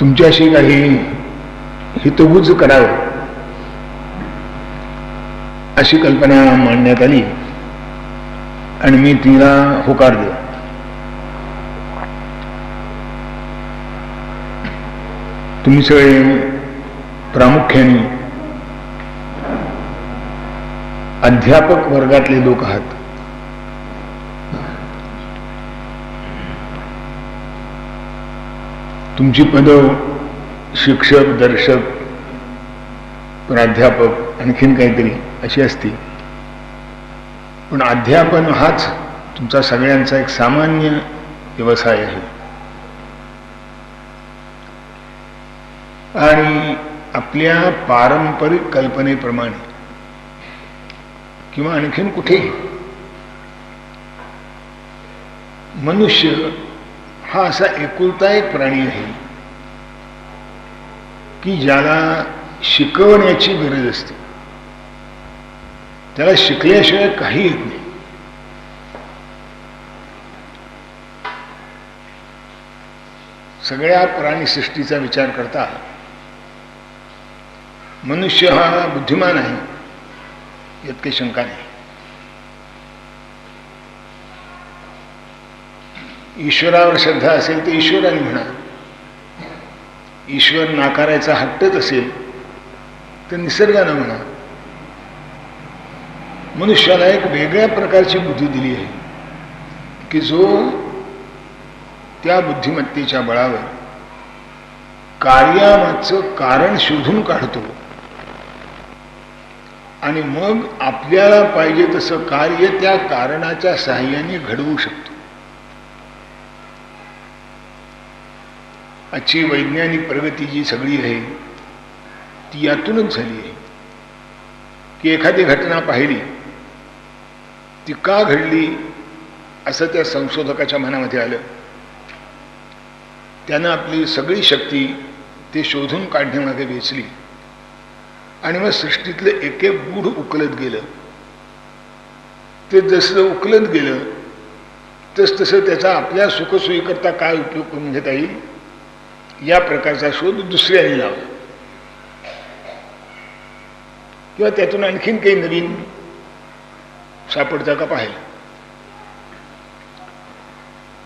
तुमच्याशी काही हितगुज करावं. अशी कल्पना मांडण्यात आली. आणि मी तिला होकार दिला. तुम्ही सगळे प्रामुख्याने अध्यापक वर्गातले लोक आहात. तुमची पदं शिक्षक दर्शक प्राध्यापक आणखीन काहीतरी अशी असती पण अध्यापन हाच तुमचा सगळ्यांचा एक सामान्य व्यवसाय आहे. आणि आपल्या पारंपरिक कल्पनेप्रमाणे किंवा आणखीन कुठेही मनुष्य हा असा एकुलता एक प्राणी आहे की ज्याला शिकवण्याची गरज असते. त्याला शिकल्याशिवाय काही येत नाही. सगळ्या प्राणीसृष्टीचा विचार करता मनुष्य हा बुद्धिमान आहे यात काही शंका नाही. ईश्वरावर श्रद्धा असेल तर ईश्वराने म्हणा. ईश्वर नाकारायचा हट्टच असेल तर निसर्गानं म्हणा. मनुष्याला एक वेगळ्या प्रकारची बुद्धी दिली आहे की जो त्या बुद्धिमत्तेच्या बळावर कार्यामागचं कारण शोधून काढतो आणि मग आपल्याला पाहिजे तसं कार्य त्या कारणाच्या साह्याने घडवू शकतो. आजची वैज्ञानिक प्रगती जी सगळी आहे ती यातूनच झाली आहे. की एखादी घटना पाहिली ती का घडली असं त्या संशोधकाच्या मनामध्ये आलं. त्यानं आपली सगळी शक्ती ते शोधून काढण्यामध्ये वेचली. आणि मग सृष्टीतलं एक एक गूढ उकलत गेलं. ते जसं उकलत गेलं तस तसं त्याचा आपल्या सुखसोयीकरता काय उपयोग करून घेता येईल? या प्रकारचा शोध दुसऱ्याने लावला. किंवा त्यातून आणखीन काही नवीन सापडता का पाहिलं?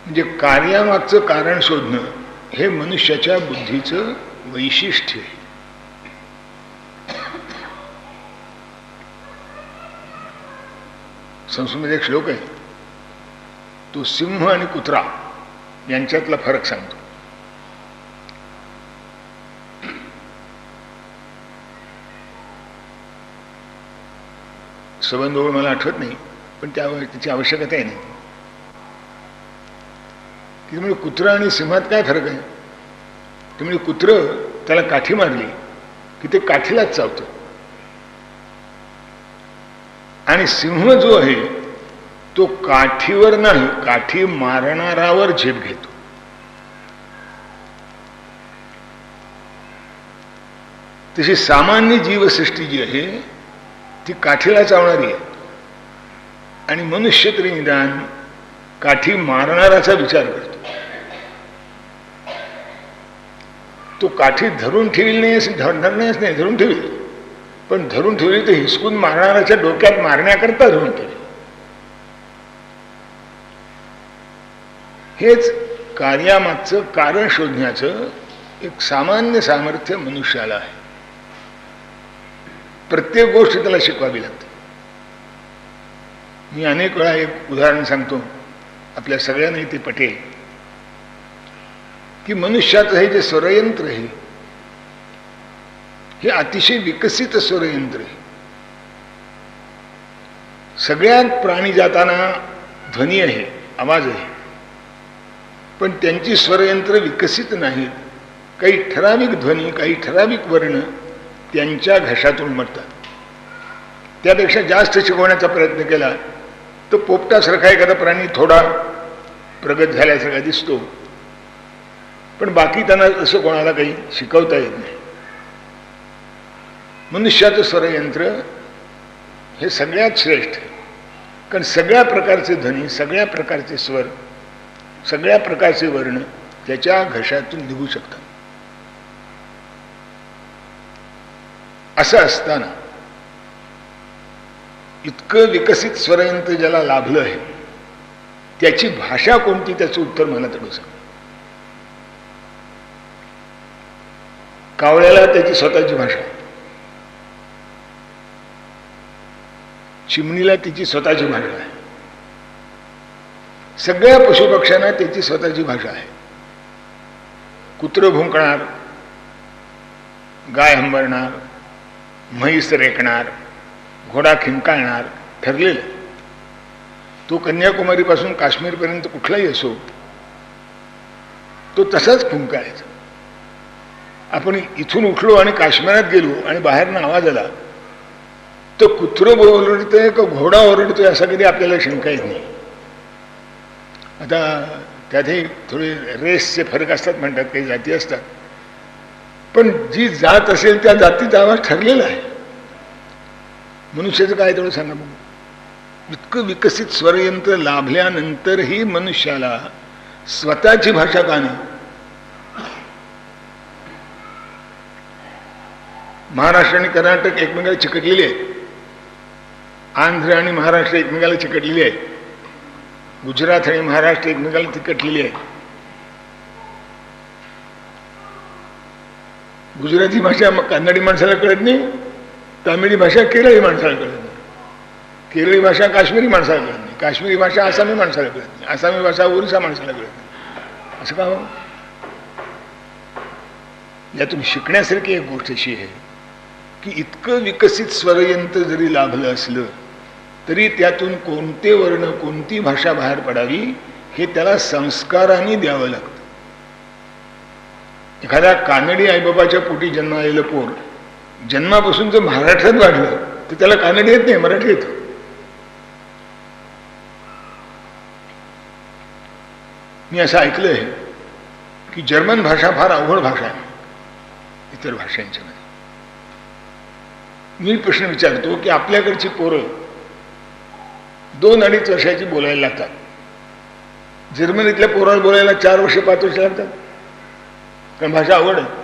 म्हणजे कार्यामागचं कारण शोधणं हे मनुष्याच्या बुद्धीचं वैशिष्ट्य आहे. संस्कृतमध्ये एक श्लोक आहे. तो सिंह आणि कुत्रा यांच्यातला फरक सांगतो. संबंध ओळ मला आठवत नाही पण त्या त्याची आवश्यकता आहे नाही म्हणजे कुत्रा आणि सिंहात काय फरक आहे? ते म्हणजे कुत्र त्याला काठी मारली की ते काठीलाच चावतं. आणि सिंह जो आहे तो काठीवर नाही काठी मारणारावर झेप घेतो. तशी सामान्य जीवसृष्टी जी आहे ती काठीला चावणारी आहे. आणि मनुष्य तरी निदान काठी मारणाराचा विचार करतो. तो काठी धरून ठेवील नाही असं धरणार नाहीच नाही धरून ठेवील. पण धरून ठेवली तर हिसकून मारणाऱ्याच्या डोक्यात मारण्याकरता धरून ठेवली. हेच कार्यामागचं कारण शोधण्याचं एक सामान्य सामर्थ्य मनुष्याला आहे. प्रत्येक गोष्ट त्याला शिकवावी लागते. मी अनेक वेळा एक उदाहरण सांगतो आपल्या सगळ्यांनाही ते पटेल की मनुष्याचं हे जे स्वरयंत्र आहे हे अतिशय विकसित स्वरयंत्र आहे. सगळ्यात प्राणी जाताना ध्वनी आहे आवाज आहे पण त्यांची स्वरयंत्र विकसित नाहीत. काही ठराविक ध्वनी काही ठराविक वर्ण त्यांच्या घशातून मरतात. त्यापेक्षा जास्त शिकवण्याचा प्रयत्न केला तर पोपटासारखा एखादा प्राणी थोडा प्रगत झाल्यासारखा दिसतो. पण बाकी त्यांना असं कोणाला काही शिकवता येत नाही. मनुष्याचं स्वरयंत्र हे सगळ्यात श्रेष्ठ कारण सगळ्या प्रकारचे ध्वनी सगळ्या प्रकारचे स्वर सगळ्या प्रकारचे वर्ण त्याच्या घशातून निघू शकतात. असं असताना इतकं विकसित स्वरयंत्र ज्याला लाभलं आहे त्याची भाषा कोणती त्याचं उत्तर मला तेवढं सांग. कावळ्याला त्याची स्वतःची भाषा. चिमणीला तिची स्वतःची भाषा आहे. सगळ्या पशुपक्ष्यांना त्याची स्वतःची भाषा आहे. कुत्र भुंकणार गाय हंबरणार म्हैस रेकणार घोडा खिंकाळणार ठरलेलं. तो कन्याकुमारीपासून काश्मीरपर्यंत कुठलाही असो तो तसाच फुंकाळायचा. आपण इथून उठलो आणि काश्मीरात गेलो आणि बाहेरनं आवाज आला तर कुत्र ओरडतोय का घोडा ओरडतोय असा कधी आपल्याला शंका येत नाही. आता त्यातही थोडे रेसचे फरक असतात म्हणतात काही जाती असतात. पण जी जात असेल त्या जातीचा आवाज ठरलेला आहे. मनुष्याचं काय तेवढं सांगा बघू. इतकं विकसित स्वरयंत्र लाभल्यानंतरही मनुष्याला स्वतःची भाषा का नाही? महाराष्ट्र आणि कर्नाटक एकमेकाला चिकटलेली आहेत. आंध्र आणि महाराष्ट्र एकमेकाला चिकटलेली आहेत. गुजरात आणि महाराष्ट्र एकमेकाला चिकटलेली आहेत. गुजराती भाषा कानडी माणसाला कळत नाही तामिळी भाषा केरळी माणसाला कळत नाही. केरळी भाषा काश्मीरी माणसाला कळत नाही. काश्मीरी भाषा आसामी माणसाला कळत नाही. आसामी भाषा ओरिसा माणसाला कळत नाही. असं का हो? यातून शिकण्यासारखी एक गोष्ट अशी आहे की इतकं विकसित स्वरयंत्र जरी लाभलं असलं तरी त्यातून कोणते वर्ण कोणती भाषा बाहेर पडावी हे त्याला संस्काराने द्यावं लागतं. एखाद्या कानडी आईबाबाच्या पोटी जन्म आलेलं पोर जन्मापासून जर महाराष्ट्रात वाढलं तर त्याला कानडी येत नाही मराठी येतो. मी असं ऐकलं आहे की जर्मन भाषा फार अवघड भाषा आहे इतर भाषांच्या मध्ये. मी प्रश्न विचारतो की आपल्याकडची पोरं दोन अडीच वर्षाची बोलायला लागतात. जर्मनीतल्या पोराला बोलायला चार वर्ष पाच वर्ष लागतात? कारण भाषा आवड आहे.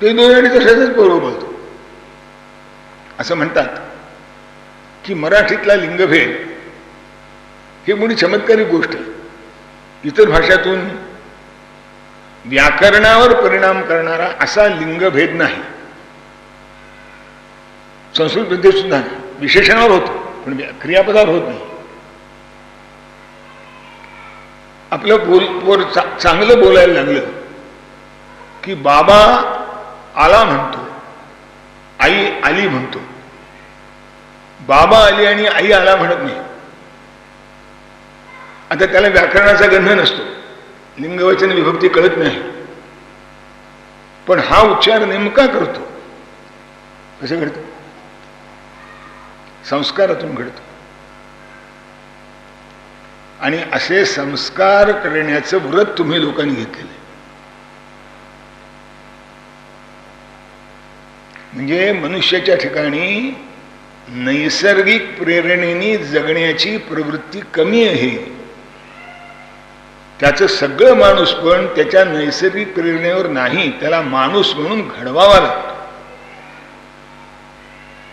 ते दोन आणि वर्षाचाच पोरं बोलतो असं म्हणतात की मराठीतला लिंगभेद ही मोठी चमत्कारी गोष्ट आहे. इतर भाषातून व्याकरणावर परिणाम करणारा असा लिंगभेद नाही. संस्कृत विद्येत सुद्धा विशेषणावर होतो पण क्रियापदावर होत नाही. आपलं बोल पोर चा, चांगलं बोलायला लागलं की बाबा आला म्हणतो. आई आली म्हणतो. बाबा आली आणि आई आला म्हणत नाही. आता त्याला व्याकरणाचा गंध नसतो. लिंगवचन विभक्ती कळत नाही. पण हा उच्चार नेमका करतो. कसं घडतो? संस्कारातून घडतो. आणि असे संस्कार करण्याचं व्रत तुम्ही लोकांनी घेतलेलं म्हणजे मनुष्याच्या ठिकाणी नैसर्गिक प्रेरणेने जगण्याची प्रवृत्ती कमी आहे. त्याचं सगळं माणूस पण त्याच्या नैसर्गिक प्रेरणेवर नाही त्याला माणूस म्हणून घडवावा लागतो.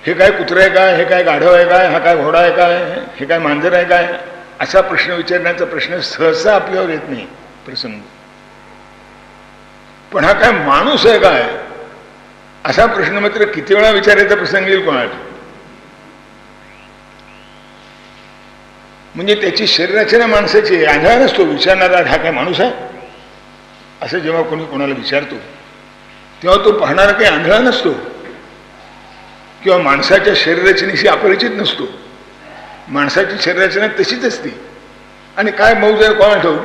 हे काय कुत्र आहे काय? हे काय गाढव आहे काय? हा काय घोडा आहे काय? हे काय मांजर आहे काय? असा प्रश्न विचारण्याचा प्रश्न सहसा आपल्यावर येत नाही प्रसंग. पण हा काय माणूस आहे काय? असा प्रश्न मात्र किती वेळा विचारायचा प्रसंग येईल कोणाला? म्हणजे त्याची शरीररचना माणसाची आंधळा नसतो विचारणारा हा काय माणूस आहे? असं जेव्हा कोणी कोणाला विचारतो तेव्हा तो पाहणारा काही आंधळा नसतो. किंवा माणसाच्या शरीररचनेशी अपरिचित नसतो. माणसाची शरीररचना तशीच असते. आणि काय मौज आहे कोणा ठेवू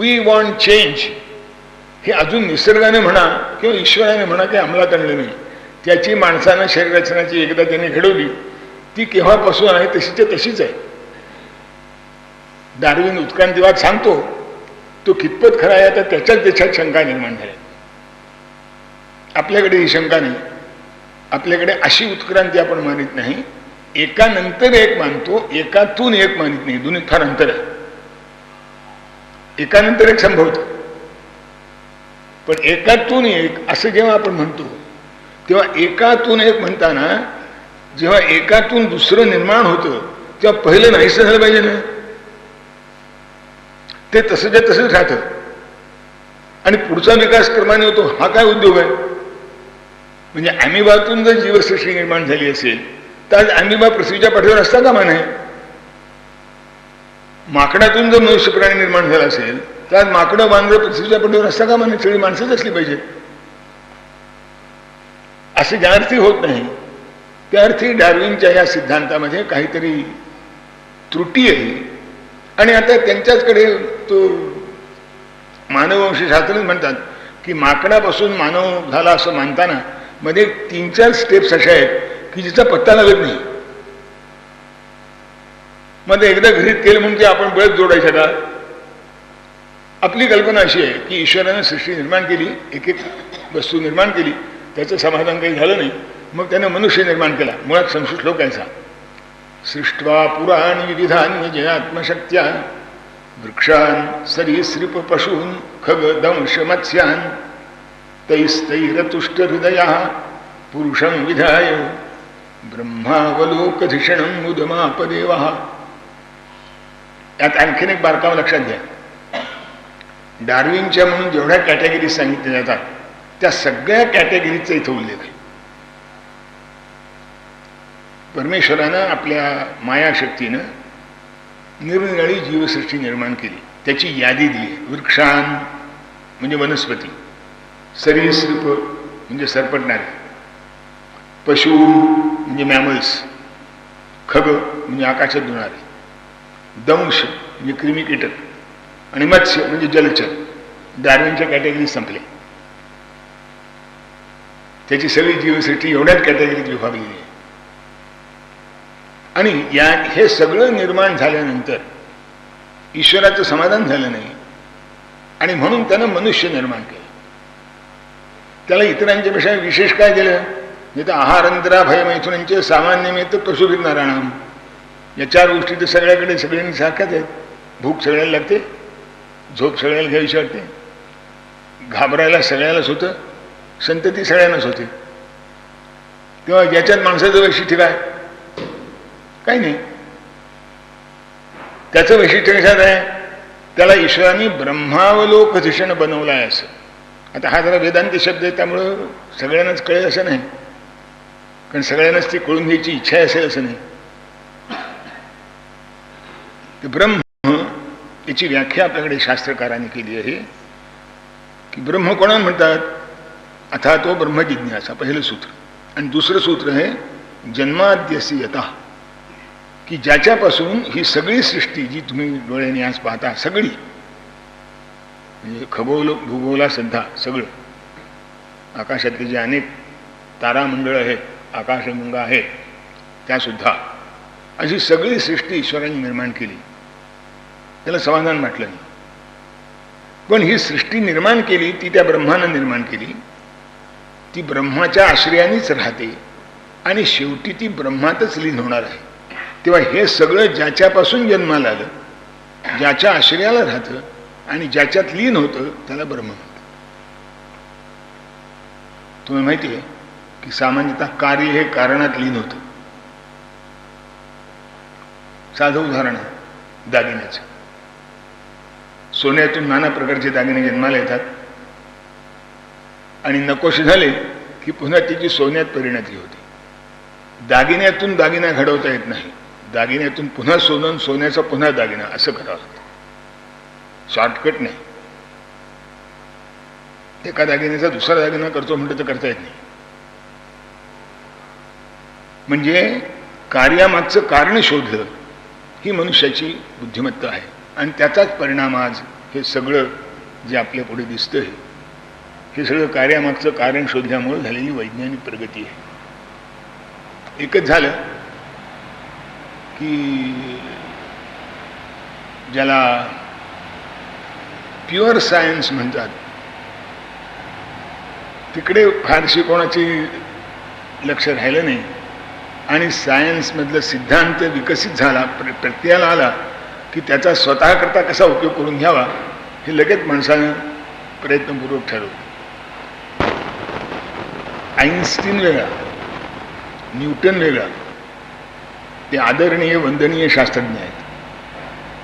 वी वॉन्ट चेंज हे अजून निसर्गाने म्हणा किंवा ईश्वराने म्हणा ते अंमलात आणलं नाही. त्याची माणसानं शरीररचनाची एकदा त्याने घडवली ती केव्हापासून आहे तशीच्या तशीच आहे. डार्विन उत्क्रांतीवाद सांगतो तो कितपत खरा आहे तर त्याच्याच त्याच्यात शंका निर्माण झाल्या आपल्याकडे ही शंका नाही. आपल्याकडे अशी उत्क्रांती आपण मानित नाही एकानंतर एक मानतो एकातून एक मानित नाही. दोन्ही फार अंतर आहे. एकानंतर एक संभवतो. पण एकातून एक असं जेव्हा आपण म्हणतो तेव्हा एकातून एक म्हणताना जेव्हा एकातून दुसरं निर्माण होतं तेव्हा पहिलं नाहीसं झालं पाहिजे ना? ते तसंच्या तसंच राहतं. आणि पुढचा विकास क्रमाने होतो हा काय उद्योग आहे? म्हणजे अमिबातून जर जीवसृष्टी निर्माण झाली असेल तर आज पृथ्वीच्या पाठीवर असता का मान आहे माकडातून जर मनुष्य प्राणी निर्माण झाला असेल तर आज माकडं बांधलं पृथ्वीच्या पाठीवर असता का माने सगळी माणसंच असली पाहिजे. असे ज्या अर्थी होत नाही त्या अर्थी डार्विनच्या या सिद्धांतामध्ये काहीतरी त्रुटी आहे. आणि आता त्यांच्याचकडे तो मानववंशशास्त्रच म्हणतात की माकडापासून मानव झाला असं मानताना मध्ये तीन चार स्टेप्स अशा आहेत. की जिचा पत्ता लागत नाही. मध्ये एकदा घरीत केलं म्हणून ते आपण बळच जोडायचं का आपली कल्पना अशी आहे की ईश्वरानं सृष्टी निर्माण केली एक एक वस्तू निर्माण केली त्याचं समाधान काही झालं नाही. मग त्यानं मनुष्य निर्माण केला. मुळात संस्कृत श्लोकांचा सृष्ट्वा पुराण विविधान जयात्मशक्त्या वृक्षान सरीसृप पशून खग दंश मत्स्यान तैस्तैरतुष्ट हृदया पुरुषं विधाय। ब्रह्मावलोकधिषणं उदमापदेव. यात आणखीन एक बारकावा लक्षात घ्या. डार्विनच्या म्हणून जेवढ्या कॅटेगरी सांगितल्या जातात त्या सगळ्या कॅटेगरीचा इथं उल्लेख आहे. परमेश्वरानं आपल्या मायाशक्तीनं निरनिराळी जीवसृष्टी निर्माण केली. त्याची यादी दिली वृक्षान म्हणजे वनस्पती. सरीसृप म्हणजे सरपटणारे. पशु म्हणजे मॅमल्स खग म्हणजे आकाशात धुणारे दंश म्हणजे क्रिमी कीटक. आणि मत्स्य म्हणजे जलचर. डार्विनच्या कॅटेगरी संपले. त्याची सगळी जीवसृष्टी एवढ्याच कॅटेगरीत विभागलेली आहे. आणि या हे सगळं निर्माण झाल्यानंतर ईश्वराचं समाधान झालं नाही. आणि म्हणून त्यानं मनुष्य निर्माण केलं. त्याला इतरांच्या पेक्षा विशेष काय दिलं? तर आहारंतरा भयमैथुनांचे सामान्य मित्र पशुभित नारायण या चार गोष्टी तर सगळ्याकडे सगळ्यांनी सारख्याच आहेत. भूक सगळ्याला लागते झोप सगळ्याला घ्यावीशी वाटते. घाबरायला सगळ्यालाच होतं संतती सगळ्यांनाच होते. तेव्हा याच्यात माणसाचं वैशिष्ट्य काय? काही नाही. त्याचं वैशिष्ट्य कशात आहे? त्याला ईश्वराने ब्रह्मावलोकधिषण बनवलं आहे असं. आता हा जरा वेदांती शब्द आहे त्यामुळं सगळ्यांनाच कळेल असं नाही. कारण सगळ्यांनाच ती कळून घ्यायची इच्छा असेल असं नाही. ते ब्रह्म याची व्याख्या आपल्याकडे शास्त्रकारांनी केली आहे. की ब्रह्म कोणा म्हणतात? अथा तो ब्रह्मजिज्ञासा पहिलं सूत्र. आणि दुसरं सूत्र आहे जन्माद्यसी यथा. की ज्याच्यापासून ही सगळी सृष्टी जी तुम्ही डोळ्याने आज पाहता सगळी म्हणजे खगोल भूगोला सध्या सगळं आकाशातले जे अनेक तारामंडळ आहेत आकाशगंगा आहेत त्यासुद्धा. अशी सगळी सृष्टी ईश्वराने निर्माण केली. त्याला समाधान म्हटलं नाही. पण ही सृष्टी निर्माण केली ती त्या ब्रह्मानं निर्माण केली. ती ब्रह्माच्या आश्रयानेच राहते आणि शेवटी ती ब्रह्मातच लीन होणार आहे. तेव्हा हे सगळं ज्याच्यापासून जन्माला आलं ज्याच्या आश्रयाला राहतं आणि ज्याच्यात लीन होतं त्याला ब्रह्म म्हणतात. तुम्हाला माहिती आहे की सामान्यतः कार्य हे कारणात लीन होतं. साधं उदाहरण आहे दागिन्याचं. सोन्यातून नाना प्रकारचे दागिने जन्माला येतात. आणि नकोशे झाले की पुन्हा त्याची सोन्यात परिणती होती. दागिन्यातून दागिना घडवता येत नाही. दागिन्यातून पुन्हा सोनं सोन्याचा पुन्हा दागिना असं करावं लागतं. शॉर्टकट नाही. एका दागिन्याचा दुसरा दागिना करतो म्हणतो तर करता येत नाही. म्हणजे कार्यामागचं कारण शोधलं ही मनुष्याची बुद्धिमत्ता आहे. आणि त्याचाच परिणाम आज हे सगळं जे आपल्या पुढे दिसतं आहे हे सगळं कार्यामागचं कारण शोधल्यामुळे झालेली वैज्ञानिक प्रगती आहे. एकच झालं की ज्याला प्युअर सायन्स म्हणतात तिकडे फारशी कोणाची लक्ष राहिलं नाही. आणि सायन्समधलं सिद्धांत विकसित झाला प्र प्रत्ययाला आला की त्याचा स्वतःकरता कसा उपयोग करून घ्यावा हे लगेच माणसानं प्रयत्नपूर्वक ठरवलं. आईन्स्टीन वेगळा न्यूटन वेगळा ते आदरणीय वंदनीय शास्त्रज्ञ आहेत.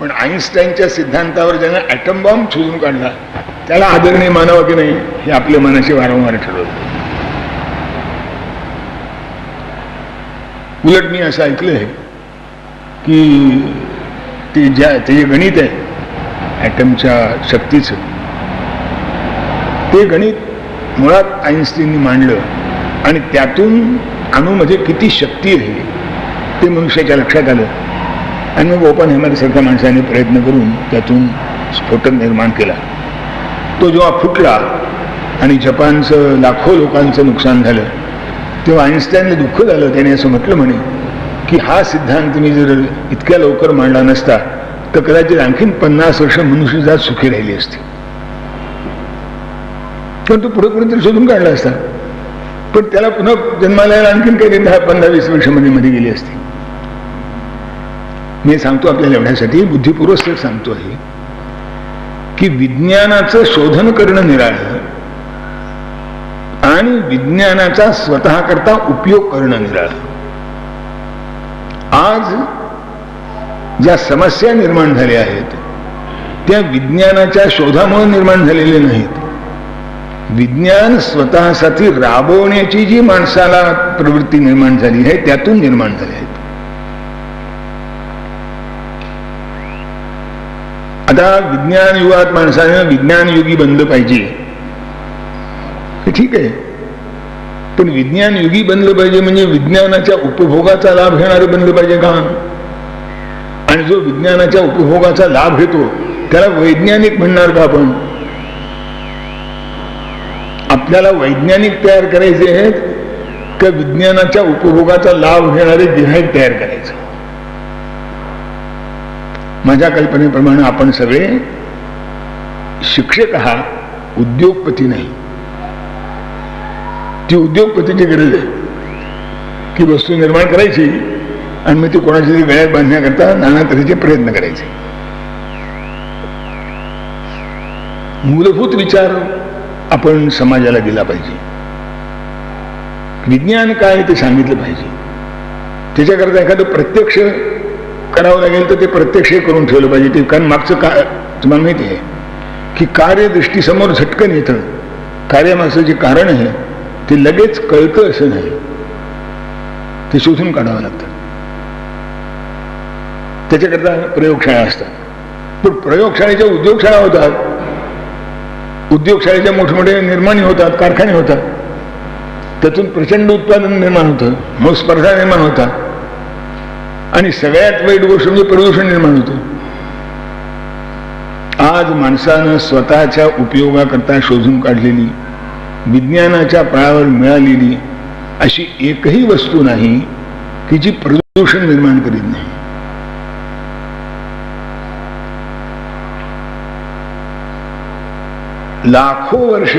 पण आईन्स्टाईनच्या सिद्धांतावर ज्यानं ॲटम बॉम्ब शोधून काढला त्याला आदरणीय मानावं की नाही हे आपल्या मनाशी वारंवार ठरवलं. उलट मी असं ऐकलं आहे की ते ज्या ते जे गणित आहे ॲटमच्या शक्तीचं ते गणित मुळात आईन्स्टीननी मांडलं आणि त्यातून अणूमध्ये किती शक्ती आहे ते मनुष्याच्या लक्षात आलं. आणि मग ओपन हेमरसारख्या माणसाने प्रयत्न करून त्यातून स्फोटक निर्माण केला. तो जेव्हा फुटला आणि जपानचं लाखो लोकांचं नुकसान झालं तेव्हा आईन्स्टाईनला दुःख झालं त्याने असं म्हटलं म्हणे की हा सिद्धांत मी जर इतक्या लवकर मांडला नसता तर कदाचित आणखीन पन्नास वर्ष मनुष्यजात सुखी राहिली असती. पण तो पुढे कुणीतरी शोधून काढला असता. पण त्याला पुन्हा जन्माला यायला आणखीन काही दहा पंधरा वीस वर्षामध्ये मध्ये गेली असती. मी सांगतो आपल्याला एवढ्यासाठी बुद्धिपूर्वक सांगतो आहे की विज्ञानाचं शोधन करणं निराळं. आणि विज्ञानाचा स्वतः करता उपयोग करणं निराळ. आज ज्या समस्या निर्माण झाल्या आहेत त्या विज्ञानाच्या शोधामुळे निर्माण झालेल्या नाहीत. विज्ञान स्वतःसाठी राबवण्याची जी माणसाला प्रवृत्ती निर्माण झाली आहे त्यातून निर्माण झाली आहेत. आता विज्ञान युगात माणसानं विज्ञान युगी बनलं पाहिजे. हे ठीक आहे. पण विज्ञान युगी बनलं पाहिजे म्हणजे विज्ञानाच्या उपभोगाचा लाभ घेणारं बनलं पाहिजे का? आणि जो विज्ञानाच्या उपभोगाचा लाभ घेतो त्याला वैज्ञानिक म्हणणार का आपण? आपल्याला वैज्ञानिक तयार करायचे आहेत का विज्ञानाच्या उपभोगाचा लाभ घेणारे गिराईक तयार करायचे? माझ्या कल्पनेप्रमाणे आपण सगळे शिक्षक आहात उद्योगपती नाही. ती उद्योगपतीची गरज आहे. की वस्तू निर्माण करायची आणि मग ती कोणाच्या तरी वेळात बांधण्याकरता नाना तऱ्हेचे प्रयत्न करायचे. मूलभूत विचार आपण समाजाला दिला पाहिजे. विज्ञान काय ते सांगितलं पाहिजे. त्याच्याकरता एखादं प्रत्यक्ष करावं लागेल तर ते प्रत्यक्ष करून ठेवलं पाहिजे. ते कारण मागचं का तुम्हाला माहिती आहे की कार्यदृष्टीसमोर झटकन येतं. कार्यामागचं जे कारण आहे ते लगेच कळतं असं नाही. ते शोधून काढावं लागतं. त्याच्याकरता प्रयोगशाळा असतात. पण प्रयोगशाळेच्या उद्योगशाळा होतात. उद्योगशाळेच्या मोठमोठे निर्माणी होतात कारखाने होतात. त्यातून प्रचंड उत्पादन निर्माण होतं. मग स्पर्धा निर्माण होतात. आणि सगळ्यात वाईट गोष्ट म्हणजे प्रदूषण निर्माण होतं. आज माणसानं स्वतःच्या उपयोगाकरता शोधून काढलेली विज्ञानाच्या पायावर मिळालेली अशी एकही वस्तू नाही की जी प्रदूषण निर्माण करीत नाही. लाखो वर्ष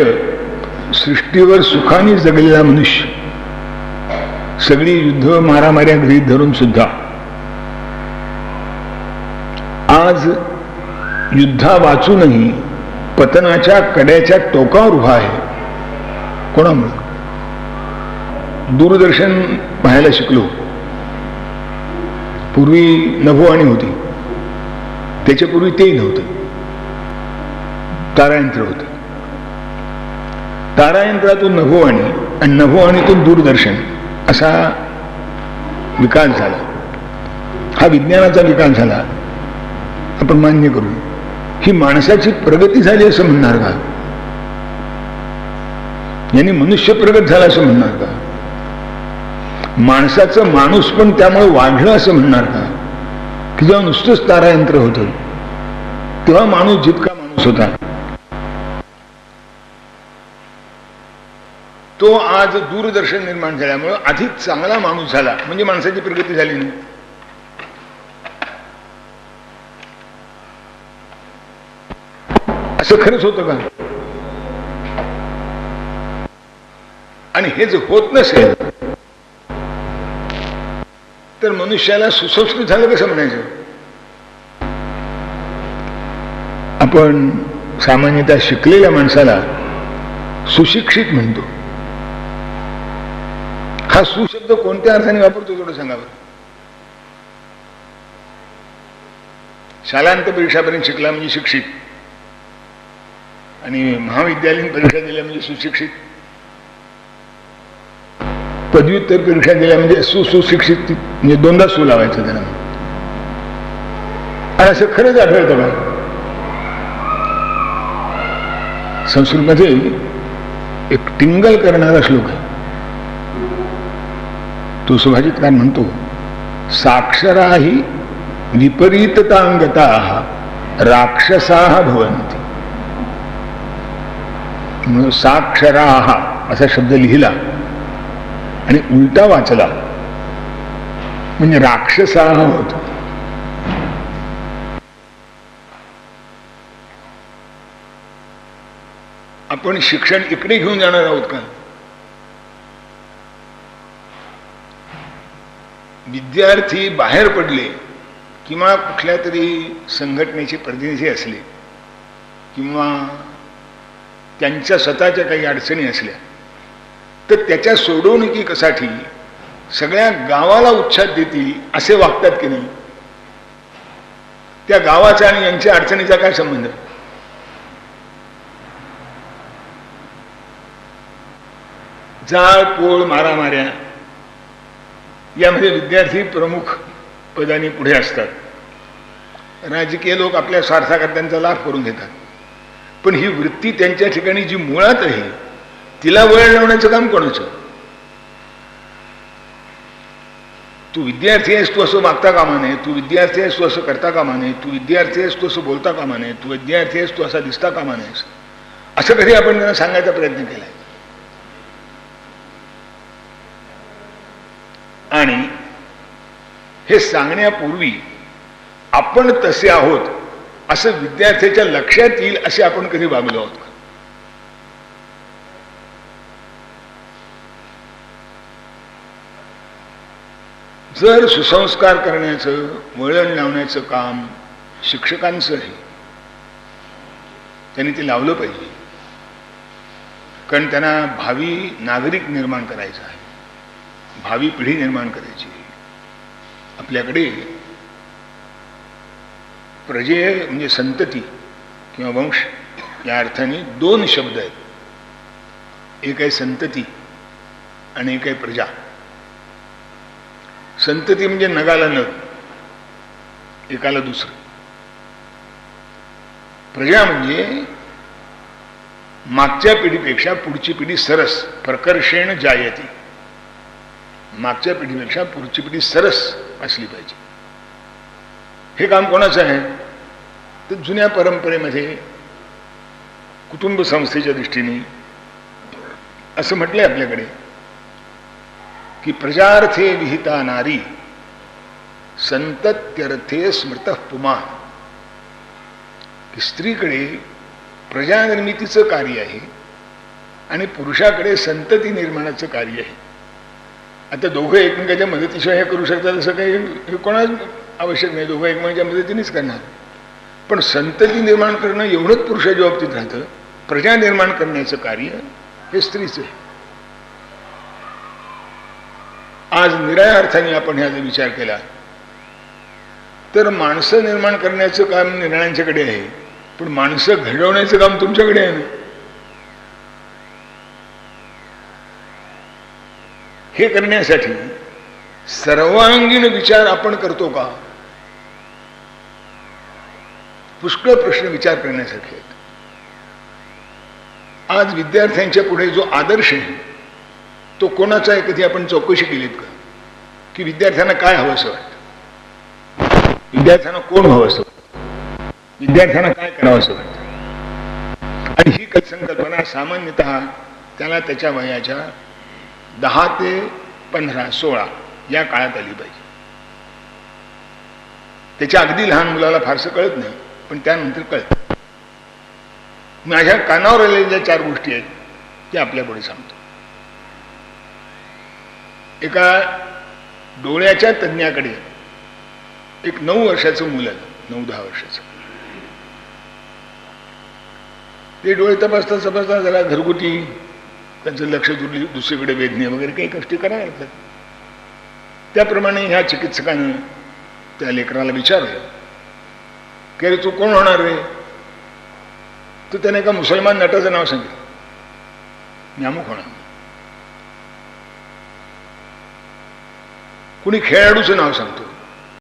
सृष्टीवर सुखाने जगलेला मनुष्य सगळी युद्ध मारामाऱ्या गृहित धरून सुद्धा आज युद्धा वाचूनही पतनाच्या कड्याच्या टोकावर उभा आहे. कोणामुळे? दूरदर्शन पाहायला शिकलो. पूर्वी नभोवाणी होती. त्याच्यापूर्वी तेही नव्हतं. तारायंत्र होतं. तारायंत्रातून नभोवाणी आणि नभोवाणीतून दूरदर्शन असा विकास झाला. हा विज्ञानाचा विकास झाला. आपण मान्य करू. ही माणसाची प्रगती झाली असं म्हणणार का? यांनी मनुष्य प्रगत झाला असं म्हणणार का? माणसाचं माणूस पण त्यामुळे वाढलं असं म्हणणार का? की जेव्हा नुसतंच तारायंत्र होतं तेव्हा माणूस जितका माणूस होता तो आज दूरदर्शन निर्माण झाल्यामुळं अधिक चांगला माणूस झाला. म्हणजे माणसाची प्रगती झाली नाही. असं खरंच होतं का? आणि हे जर होत नसेल तर मनुष्याला सुसंस्कृत झालं कसं म्हणायचं? आपण सामान्यतः शिकलेल्या माणसाला सुशिक्षित म्हणतो. हा सुशब्द कोणत्या अर्थाने वापरतो थोडं सांगा शालांत परीक्षापर्यंत शिकला म्हणजे शिक्षित. आणि महाविद्यालयीन परीक्षा दिल्या म्हणजे सुशिक्षित. पदव्युत्तर परीक्षा दिल्या म्हणजे सुशिक्षित म्हणजे दोनदा सु लावायचं त्याला आणि असं खरंच आढळतं का संस्कृतमध्ये एक टिंगल करणारा श्लोक आहे. तो सुभाषितकार म्हणतो साक्षरा ही विपरीततांगता राक्षसा भवंती म्हणून साक्षराहा असा शब्द लिहिला. आणि उलटा वाचला. म्हणजे राक्षसाह होतो. आपण शिक्षण इकडे घेऊन जाणार आहोत का? विद्यार्थी बाहेर पडले किंवा कुठल्या तरी संघटनेचे प्रतिनिधी असले किंवा त्यांच्या स्वतःच्या काही अडचणी असल्या तर त्याच्या सोडवणुकीसाठी सगळ्या गावाला उच्छाद देतील असे वागतात की नाही? त्या गावाचा आणि यांच्या अडचणीचा काय संबंध? जाळ पोळ मारामाऱ्या यामध्ये विद्यार्थी प्रमुख पदाने पुढे असतात. राजकीय लोक आपल्या स्वार्थाकरत्यांचा लाभ करून घेतात. पण ही वृत्ती त्यांच्या ठिकाणी जी मुळात आहे तिला वळ लावण्याचं काम कोणाचं? तू विद्यार्थी आहेस तू असं मागता कामा नये तू विद्यार्थी आहेस तू असं करता कामा नये तू विद्यार्थी आहेस तू असं बोलता कामा नये तू विद्यार्थी आहेस तू असा दिसता कामा नयेस असं कधी आपण त्यांना सांगायचा प्रयत्न केलाय? आणि हे सांगण्यापूर्वी आपण तसे आहोत असं विद्यार्थ्याच्या लक्षात येईल असे आपण कधी वागलो आहोत जर सुसंस्कार करण्याचं वळण लावण्याचं काम शिक्षकांचं आहे त्यांनी ते लावलं पाहिजे. कारण त्यांना भावी नागरिक निर्माण करायचं आहे. भावी पिढी निर्माण करायची आपल्याकडे प्रजे म्हणजे संतती किंवा वंश या अर्थाने दोन शब्द आहेत. एक आहे संतती आणि एक आहे प्रजा. संतती म्हणजे नगाला नग. एकाला दुसरं. प्रजा म्हणजे मागच्या पिढीपेक्षा पुढची पिढी सरस प्रकर्षेण जायती. मागच्या पिढीपेक्षा पुढची पिढी सरस असली पाहिजे. हे काम कोणाचं आहे? तर जुन्या परंपरेमध्ये कुटुंब संस्थेच्या दृष्टीने असं म्हटलंय आपल्याकडे. की प्रजार्थे विहिता नारी संतत्यर्थे स्मृत पुमान की स्त्रीकडे प्रजानिर्मितीचं कार्य आहे आणि पुरुषाकडे संतती निर्माणाचं कार्य आहे. आता दोघं एकमेकाच्या मदतीशिवाय हे करू शकतात असं काही हे कोणाच आवश्यक नाही. दोघं एकमेकाच्या मदतीनेच करणार. पण संतती निर्माण करणं एवढंच पुरुषाच्या बाबतीत राहतं. प्रजा निर्माण करण्याचं कार्य हे स्त्रीचं आहे. आज निराळ्या अर्थाने आपण ह्याचा विचार केला. तर माणसं निर्माण करण्याचं काम निर्णयांच्याकडे आहे. पण माणसं घडवण्याचं काम तुमच्याकडे आहे ना? हे करण्यासाठी सर्वांगीण विचार आपण करतो का? पुष्कळ प्रश्न विचार करण्यासाठी आहेत. आज विद्यार्थ्यांच्या पुढे जो आदर्श आहे तो कोणाचा आहे कधी आपण चौकशी केलीत का? की विद्यार्थ्यांना काय हवं असं वाटतं? विद्यार्थ्यांना कोण हवं असं वाटतं? विद्यार्थ्यांना काय करावं असं वाटतं? आणि ही संकल्पना सामान्यतः त्याला त्याच्या वयाच्या दहा ते पंधरा सोळा या काळात आली पाहिजे. त्याच्या अगदी लहान मुलाला फारसं कळत नाही पण त्यानंतर कळत. माझ्या कानावर आलेल्या चार गोष्टी आहेत त्या आपल्यापुढे सांगतो. एका डोळ्याच्या तज्ज्ञाकडे एक नऊ वर्षाचं मुलं आलं नऊ दहा वर्षाचं. ते डोळे तपासता तपासता जरा घरगुती त्यांचं लक्ष दुर्ली दुसरीकडे वेधणे वगैरे काही कष्टी करायला. लागतात त्याप्रमाणे ह्या चिकित्सकानं त्या लेकराला विचारलं की अरे तू कोण होणार रे? तर त्याने एका मुसलमान नटाचं नाव सांगितलं. मी अमुक होणार. कुणी खेळाडूचं नाव सांगतो